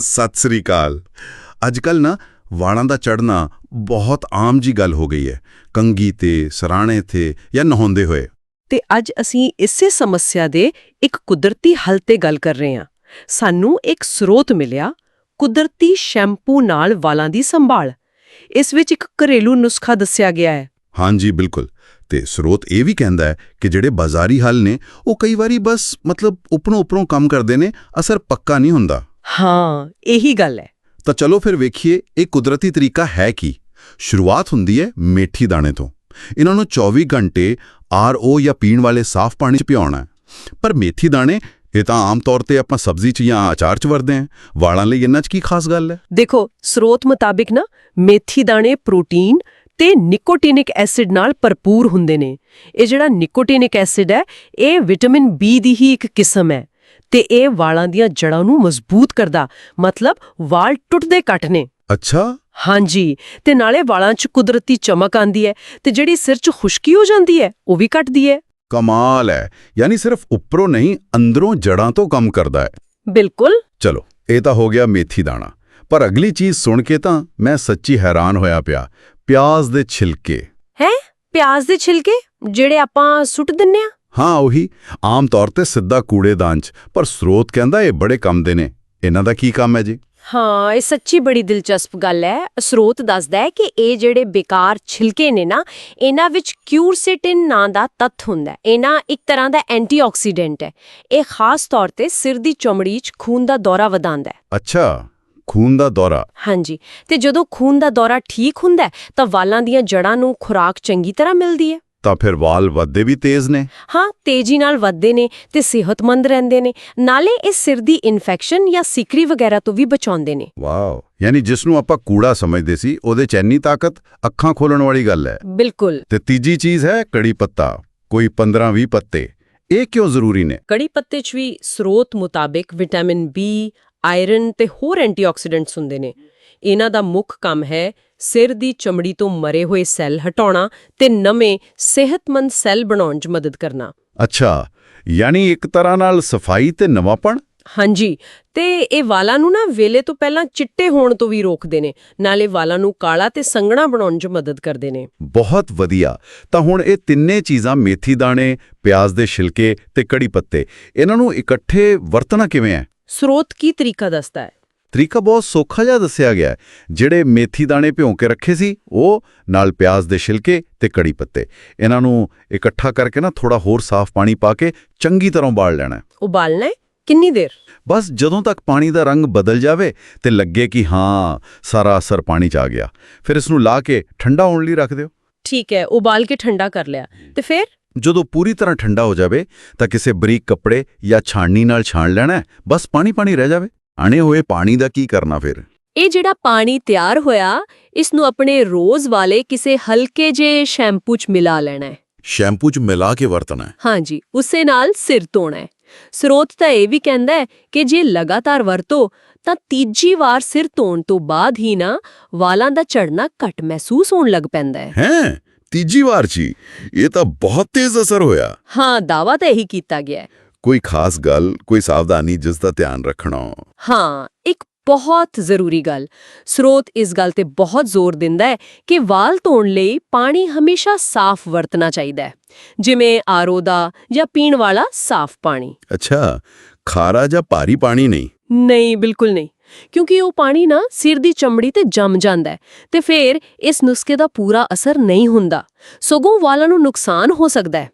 ਸਤਿ ਸ੍ਰੀ ਅਕਾਲ। ਅੱਜ ਕੱਲ ਨਾ ਵਾਲਾਂ ਦਾ ਚੜਨਾ ਬਹੁਤ ਆਮ ਜੀ ਗੱਲ ਹੋ ਗਈ ਹੈ। ਕੰਗੀ ਤੇ ਸਰਾਣੇ ਤੇ ਜਾਂ ਨਹਾਉਂਦੇ ਹੋਏ। ਤੇ ਅੱਜ ਅਸੀਂ ਇਸੇ ਸਮੱਸਿਆ ਦੇ ਇੱਕ ਕੁਦਰਤੀ ਹੱਲ ਤੇ ਗੱਲ ਕਰ ਰਹੇ ਹਾਂ। ਸਾਨੂੰ ਇੱਕ ਸਰੋਤ ਮਿਲਿਆ ਕੁਦਰਤੀ ਸ਼ੈਂਪੂ ਨਾਲ ਵਾਲਾਂ ਦੀ ਸੰਭਾਲ। ਇਸ ਵਿੱਚ ਇੱਕ ਘਰੇਲੂ ਨੁਸਖਾ ਦੱਸਿਆ ਗਿਆ ਹੈ। ਹਾਂਜੀ ਬਿਲਕੁਲ। ਤੇ ਸਰੋਤ ਇਹ ਵੀ ਕਹਿੰਦਾ ਹੈ ਕਿ ਜਿਹੜੇ ਬਾਜ਼ਾਰੀ ਹੱਲ ਨੇ ਉਹ ਕਈ ਵਾਰੀ ਬਸ ਮਤਲਬ ਉੱਪਰੋਂ ਉੱਪਰੋਂ ਕੰਮ ਕਰਦੇ ਨੇ ਅਸਰ ਪੱਕਾ ਨਹੀਂ ਹੁੰਦਾ। ਹਾਂ ਇਹੀ ਗੱਲ ਹੈ। ਤਾਂ ਚਲੋ ਫਿਰ ਵੇਖੀਏ ਇਹ ਕੁਦਰਤੀ ਤਰੀਕਾ ਹੈ ਕੀ? ਸ਼ੁਰੂਆਤ ਹੁੰਦੀ ਹੈ ਮੇਥੀ ਦਾਣੇ ਤੋਂ। ਇਹਨਾਂ ਨੂੰ 24 ਘੰਟੇ ਆਰਓ ਜਾਂ ਪੀਣ ਵਾਲੇ ਸਾਫ਼ ਪਾਣੀ 'ਚ ਭਿਉਣਾ ਪਰ ਮੇਥੀ ਦਾਣੇ ਇਹ ਤਾਂ ਆਮ ਤੌਰ ਤੇ ਆਪਾਂ ਸਬਜ਼ੀ 'ਚ ਜਾਂ ਅਚਾਰ 'ਚ ਵਰਦੇ ਹਾਂ। ਵਾਲਾਂ ਲਈ ਇਹਨਾਂ 'ਚ ਕੀ ਖਾਸ ਗੱਲ ਹੈ? ਦੇਖੋ ਸਰੋਤ ਮੁਤਾਬਿਕ ਨਾ ਮੇਥੀ ਦਾਣੇ ਪ੍ਰੋਟੀਨ ਤੇ ਨਿਕੋਟਿਨਿਕ ਐਸਿਡ ਨਾਲ ਭਰਪੂਰ ਹੁੰਦੇ ਨੇ। ਇਹ ਜਿਹੜਾ ਨਿਕੋਟਿਨਿਕ ਐਸਿਡ ਹੈ ਇਹ ਵਿਟਾਮਿਨ ਬੀ ਦੀ ਹੀ ਇੱਕ ਕਿਸਮ ਹੈ। ਤੇ ਇਹ ਵਾਲਾਂ ਦੀਆਂ ਜੜ੍ਹਾਂ ਨੂੰ ਮਜ਼ਬੂਤ ਕਰਦਾ। ਮਤਲਬ ਵਾਲ ਟੁੱਟਦੇ ਘੱਟ ਨੇ। ਅੱਛਾ। ਹਾਂਜੀ। ਤੇ ਨਾਲੇ ਵਾਲਾਂ 'ਚ ਕੁਦਰਤੀ ਚਮਕ ਆਂਦੀ ਹੈ ਤੇ ਜਿਹੜੀ ਸਿਰ 'ਚ ਖੁਸ਼ਕੀ ਹੋ ਜਾਂਦੀ ਹੈ ਉਹ ਵੀ ਘਟਦੀ ਹੈ। ਕਮਾਲ ਹੈ। ਯਾਨੀ ਸਿਰਫ ਉੱਪਰੋਂ ਨਹੀਂ ਅੰਦਰੋਂ ਜੜਾਂ ਤੋਂ ਕੰਮ ਕਰਦਾ ਹੈ। ਬਿਲਕੁਲ। ਚਲੋ ਇਹ ਤਾਂ ਹੋ ਗਿਆ ਮੇਥੀ ਦਾਣਾ। ਪਰ ਅਗਲੀ ਚੀਜ਼ ਸੁਣ ਕੇ ਤਾਂ ਮੈਂ ਸੱਚੀ ਹੈਰਾਨ ਹੋਇਆ ਪਿਆ। ਪਿਆਜ਼ ਦੇ ਛਿਲਕੇ। ਹੈ? ਪਿਆਜ਼ ਦੇ ਛਿਲਕੇ ਜਿਹੜੇ ਆਪਾਂ ਸੁੱਟ ਦਿੰਨੇ ਆ? ਹਾਂ ਉਹੀ। ਆਮ ਤੌਰ ਤੇ ਸਿੱਧਾ ਕੂੜੇਦਾਨ 'ਚ ਪਰ ਸਰੋਤ ਕਹਿੰਦਾ ਇਹ ਬੜੇ ਕੰਮ ਦੇ ਨੇ। ਇਹਨਾਂ ਦਾ ਕੀ ਕੰਮ ਹੈ ਜੀ? ਹਾਂ ਇਹ ਸੱਚੀ ਬੜੀ ਦਿਲਚਸਪ ਗੱਲ ਹੈ। ਸਰੋਤ ਦੱਸਦਾ ਹੈ ਕਿ ਇਹ ਜਿਹੜੇ ਬੇਕਾਰ ਛਿਲਕੇ ਨੇ ਨਾ ਇਹਨਾਂ ਵਿੱਚ ਕਿਊਰਸਿਟਿਨ ਨਾਂ ਦਾ ਤੱਤ ਹੁੰਦਾ ਹੈ। ਇਹਨਾਂ ਇੱਕ ਤਰ੍ਹਾਂ ਦਾ ਐਂਟੀਆਕਸੀਡੈਂਟ ਹੈ। ਇਹ ਖਾਸ ਤੌਰ ਤੇ ਸਿਰ ਦੀ ਚਮੜੀ 'ਚ ਖੂਨ ਦਾ ਦੌਰਾ ਵਧਾਉਂਦਾ ਹੈ। ਅੱਛਾ ਖੂਨ ਦਾ ਦੌਰਾ। ਹਾਂਜੀ ਤੇ ਜਦੋਂ ਖੂਨ ਦਾ ਦੌਰਾ ਠੀਕ ਹੁੰਦਾ ਹੈ ਤਾਂ ਵਾਲਾਂ ਦੀਆਂ ਜੜ੍ਹਾਂ ਨੂੰ ਖੁਰਾਕ ਚੰਗੀ ਤਰ੍ਹਾਂ ਮਿਲਦੀ ਹੈ। ਤਾਂ ਫਿਰ ਵਾਲ ਵੱਧਦੇ ਵੀ ਤੇਜ਼ ਨੇ? ਹਾਂ ਤੇਜ਼ੀ ਨਾਲ ਵੱਧਦੇ ਨੇ ਤੇ ਸਿਹਤਮੰਦ ਰਹਿੰਦੇ ਨੇ। ਨਾਲੇ ਇਹ ਸਿਰ ਦੀ ਇਨਫੈਕਸ਼ਨ ਜਾਂ ਸਿਕਰੀ ਵਗੈਰਾ ਤੋਂ ਵੀ ਬਚਾਉਂਦੇ ਨੇ। ਵਾਓ ਯਾਨੀ ਜਿਸ ਨੂੰ ਆਪਾਂ ਕੂੜਾ ਸਮਝਦੇ ਸੀ ਉਹਦੇ ਚ ਇੰਨੀ ਤਾਕਤ ਅੱਖਾਂ ਖੋਲਣ ਵਾਲੀ ਗੱਲ ਹੈ। ਬਿਲਕੁਲ। ਤੇ ਤੀਜੀ ਚੀਜ਼ ਹੈ ਕੜੀ ਪੱਤਾ ਕੋਈ 15-20 ਪੱਤੇ। ਇਹ ਕਿਉਂ ਜ਼ਰੂਰੀ ਨੇ? ਕੜੀ ਪੱਤੇ 'ਚ ਵੀ ਸਰੋਤ ਮੁਤਾਬਿਕ ਵਿਟਾਮਿਨ ਬੀ ਆਇਰਨ ਤੇ ਹੋਰ ਐਂਟੀਆਕਸੀਡੈਂਟਸ ਹੁੰਦੇ ਨੇ। ਇਹਨਾਂ ਦਾ ਮੁੱਖ ਕੰਮ ਹੈ ਸਿਰ ਦੀ ਚਮੜੀ ਤੋਂ ਮਰੇ ਹੋਏ ਸੈੱਲ ਹਟਾਉਣਾ ਤੇ ਨਵੇਂ ਸਿਹਤਮੰਦ ਸੈੱਲ ਬਣਾਉਣ 'ਚ ਮਦਦ ਕਰਨਾ। ਅੱਛਾ ਯਾਨੀ ਇੱਕ ਤਰ੍ਹਾਂ ਨਾਲ ਸਫ਼ਾਈ ਤੇ ਨਵਾਪਣ? ਹਾਂਜੀ ਤੇ ਇਹ ਵਾਲਾਂ ਨੂੰ ਨਾ ਵੇਲੇ ਤੋਂ ਪਹਿਲਾਂ ਚਿੱਟੇ ਹੋਣ ਤੋਂ ਵੀ ਰੋਕਦੇ ਨੇ ਨਾਲੇ ਵਾਲਾਂ ਨੂੰ ਕਾਲਾ ਤੇ ਸੰਘਣਾ ਬਣਾਉਣ 'ਚ ਮਦਦ ਕਰਦੇ ਨੇ। ਬਹੁਤ ਵਧੀਆ। ਤਾਂ ਹੁਣ ਇਹ ਤਿੰਨੇ ਚੀਜ਼ਾਂ ਮੇਥੀ ਦਾਣੇ ਪਿਆਜ਼ ਦੇ ਛਿਲਕੇ ਤੇ ਕੜੀ ਪੱਤੇ ਇਹਨਾਂ ਨੂੰ ਇਕੱਠੇ ਵਰਤਣਾ ਕਿਵੇਂ ਹੈ? ਸਰੋਤ ਕੀ ਤਰੀਕਾ ਦੱਸਦਾ ਹੈ? ਤਰੀਕਾ ਬਹੁਤ ਸੌਖਾ ਜਿਹਾ ਦੱਸਿਆ ਗਿਆ ਜਿਹੜੇ ਮੇਥੀ ਦਾਣੇ ਭਿਉਂ ਕੇ ਰੱਖੇ ਸੀ ਉਹ ਨਾਲ ਪਿਆਜ਼ ਦੇ ਛਿਲਕੇ ਤੇ ਕੜੀ ਪੱਤੇ। ਇਹਨਾਂ ਨੂੰ ਇਕੱਠਾ ਕਰਕੇ ਨਾ ਥੋੜਾ ਹੋਰ ਸਾਫ਼ ਪਾਣੀ ਪਾ ਕੇ ਚੰਗੀ ਤਰ੍ਹਾਂ ਉਬਾਲ ਲੈਣਾ। ਉਬਾਲਣਾ ਕਿੰਨੀ ਦੇਰ? ਬਸ ਜਦੋਂ ਤੱਕ ਪਾਣੀ ਦਾ ਰੰਗ ਬਦਲ ਜਾਵੇ ਤੇ ਲੱਗੇ ਕਿ ਹਾਂ ਸਾਰਾ ਅਸਰ ਪਾਣੀ 'ਚ ਆ ਗਿਆ। ਫਿਰ ਇਸ ਨੂੰ ਲਾ ਕੇ ਠੰਡਾ ਹੋਣ ਲਈ ਰੱਖ ਦਿਓ। ਠੀਕ ਹੈ ਉਬਾਲ ਕੇ ਠੰਡਾ ਕਰ ਲਿਆ। ਤੇ ਫਿਰ? ਜਦੋਂ ਪੂਰੀ ਤਰ੍ਹਾਂ ਠੰਡਾ ਹੋ ਜਾਵੇ ਤਾਂ ਕਿਸੇ ਬਰੀਕ ਕੱਪੜੇ ਜਾਂ ਛਾਣਨੀ ਨਾਲ ਛਾਣ ਲੈਣਾ ਹੈ। ਬਸ ਪਾਣੀ ਪਾਣੀ ਰਹਿ ਜਾਵੇ। ਆਣੇ ਹੋਏ ਪਾਣੀ ਦਾ ਕੀ ਕਰਨਾ ਫਿਰ? ਇਹ ਜਿਹੜਾ ਪਾਣੀ ਤਿਆਰ ਹੋਇਆ ਇਸ ਨੂੰ ਆਪਣੇ ਰੋਜ਼ ਵਾਲੇ ਕਿਸੇ ਹਲਕੇ ਜੇ ਸ਼ੈਂਪੂ 'ਚ ਮਿਲਾ ਲੈਣਾ ਹੈ। ਸ਼ੈਂਪੂ 'ਚ ਮਿਲਾ ਕੇ ਵਰਤਣਾ ਹੈ। ਹਾਂਜੀ ਉਸੇ ਨਾਲ ਸਿਰ ਧੋਣਾ ਹੈ। ਸਰੋਤ ਤਾਂ ਇਹ ਵੀ ਕਹਿੰਦਾ ਹੈ ਕਿ ਜੇ ਲਗਾਤਾਰ ਵਰਤੋ ਤਾਂ ਤੀਜੀ ਵਾਰ ਸਿਰ ਧੋਣ ਤੋਂ ਬਾਅਦ ਹੀ ਨਾ ਵਾਲਾਂ ਦਾ ਝੜਨਾ ਘੱਟ ਮਹਿਸੂਸ ਹੋਣ ਲੱਗ ਪੈਂਦਾ ਹੈ। ਹੈਂ? ਤੀਜੀ ਵਾਰ ਹੀ? ਇਹ ਤਾਂ ਬਹੁਤ ਤੇਜ਼ ਅਸਰ ਹੋਇਆ। ਹਾਂ ਦਾਵਾ ਤਾਂ ਇਹੀ ਕੀਤਾ ਗਿਆ ਹੈ। ਕੋਈ ਖਾਸ ਗੱਲ ਕੋਈ ਸਾਵਧਾਨੀ ਜਿਸ ਦਾ ਧਿਆਨ ਰੱਖਣਾ ਹਾਂ। ਇੱਕ ਬਹੁਤ ਜ਼ਰੂਰੀ ਗੱਲ। ਸਰੋਤ ਇਸ ਗੱਲ ਤੇ ਬਹੁਤ ਜ਼ੋਰ ਦਿੰਦਾ ਹੈ ਕਿ ਵਾਲ ਧੋਣ ਲਈ ਪਾਣੀ ਹਮੇਸ਼ਾ ਸਾਫ਼ ਵਰਤਣਾ ਚਾਹੀਦਾ ਹੈ। ਜਿਵੇਂ ਆਰਓ ਦਾ ਜਾਂ ਪੀਣ ਵਾਲਾ ਸਾਫ਼ ਪਾਣੀ। ਅੱਛਾ ਖਾਰਾ ਜਾਂ ਭਾਰੀ ਪਾਣੀ ਨਹੀਂ? ਨਹੀਂ ਬਿਲਕੁਲ ਨਹੀਂ। ਕਿਉਂਕਿ ਉਹ ਪਾਣੀ ਨਾ ਸਿਰ ਦੀ ਚਮੜੀ ਤੇ ਜੰਮ ਜਾਂਦਾ ਹੈ ਤੇ ਫਿਰ ਇਸ ਨੁਸਖੇ ਦਾ ਪੂਰਾ ਅਸਰ ਨਹੀਂ ਹੁੰਦਾ। ਸਗੋਂ ਵਾਲਾਂ ਨੂੰ ਨੁਕਸਾਨ ਹੋ ਸਕਦਾ ਹੈ।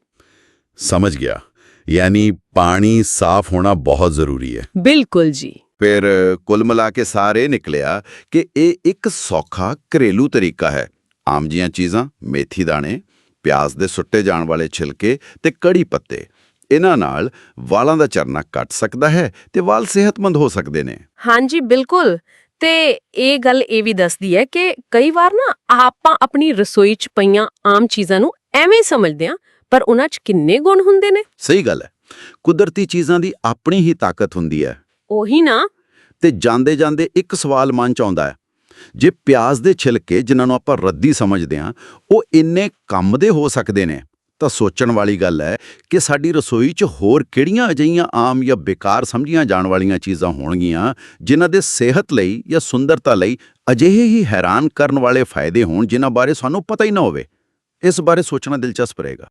ਸਮਝ ਗਿਆ। ਯਾਨੀ ਪਾਣੀ ਸਾਫ਼ ਹੋਣਾ ਬਹੁਤ ਜ਼ਰੂਰੀ ਹੈ। ਬਿਲਕੁਲ ਜੀ। ਫਿਰ ਕੁੱਲ ਮਿਲਾ ਕੇ ਸਾਰੇ ਨਿਕਲਿਆ ਕਿ ਇਹ ਇੱਕ ਸੌਖਾ ਘਰੇਲੂ ਤਰੀਕਾ ਹੈ। ਆਮ ਜੀਆਂ ਚੀਜ਼ਾਂ ਮੇਥੀ ਦਾਣੇ ਪਿਆਜ਼ ਦੇ ਸੁੱਟੇ ਜਾਣ ਵਾਲੇ ਛਿਲਕੇ ਤੇ ਕੜੀ ਪੱਤੇ। ਇਹਨਾਂ ਨਾਲ ਵਾਲਾਂ ਦਾ ਚਰਨਾ ਘਟ ਸਕਦਾ ਹੈ ਤੇ ਵਾਲ ਸਿਹਤਮੰਦ ਹੋ ਸਕਦੇ ਨੇ। ਹਾਂਜੀ ਬਿਲਕੁਲ। ਤੇ ਇਹ ਗੱਲ ਇਹ ਵੀ ਦੱਸਦੀ ਹੈ ਕਿ ਕਈ ਵਾਰ ਨਾ ਆਪਾਂ ਆਪਣੀ ਰਸੋਈ 'ਚ ਪਈਆਂ ਆਮ ਚੀਜ਼ਾਂ ਨੂੰ ਐਵੇਂ ਸਮਝਦੇ ਹਾਂ ਪਰ ਉਹਨਾਂ 'ਚ ਕਿੰਨੇ ਗੁਣ ਹੁੰਦੇ ਨੇ? ਸਹੀ ਗੱਲ ਹੈ। ਕੁਦਰਤੀ ਚੀਜ਼ਾਂ ਦੀ ਆਪਣੀ ਹੀ ਤਾਕਤ ਹੁੰਦੀ ਹੈ। ਉਹੀ ਨਾ। ਤੇ ਜਾਂਦੇ ਜਾਂਦੇ ਇੱਕ ਸਵਾਲ ਮਨ ਚ ਆਉਂਦਾ ਹੈ ਜੇ ਪਿਆਜ਼ ਦੇ ਛਿਲਕੇ ਜਿਨ੍ਹਾਂ ਨੂੰ ਆਪਾਂ ਰੱਦੀ ਸਮਝਦੇ ਹਾਂ ਉਹ ਇੰਨੇ ਕੰਮ ਦੇ ਹੋ ਸਕਦੇ ਨੇ? ਤਾਂ ਸੋਚਣ ਵਾਲੀ ਗੱਲ ਹੈ ਕਿ ਸਾਡੀ ਰਸੋਈ 'ਚ ਹੋਰ ਕਿਹੜੀਆਂ ਅਜਿਹੀਆਂ ਆਮ ਜਾਂ ਬੇਕਾਰ ਸਮਝੀਆਂ ਜਾਣ ਵਾਲੀਆਂ ਚੀਜ਼ਾਂ ਹੋਣਗੀਆਂ, ਜਿਨ੍ਹਾਂ ਦੇ ਸਿਹਤ ਲਈ ਜਾਂ ਸੁੰਦਰਤਾ ਲਈ ਅਜਿਹੇ ਹੀ ਹੈਰਾਨ ਕਰਨ ਵਾਲੇ ਫਾਇਦੇ ਹੋਣ, ਜਿਨ੍ਹਾਂ ਬਾਰੇ ਸਾਨੂੰ ਪਤਾ ਹੀ ਨਾ ਹੋਵੇ। ਇਸ ਬਾਰੇ ਸੋਚਣਾ ਦਿਲਚਸਪ ਰਹੇਗਾ।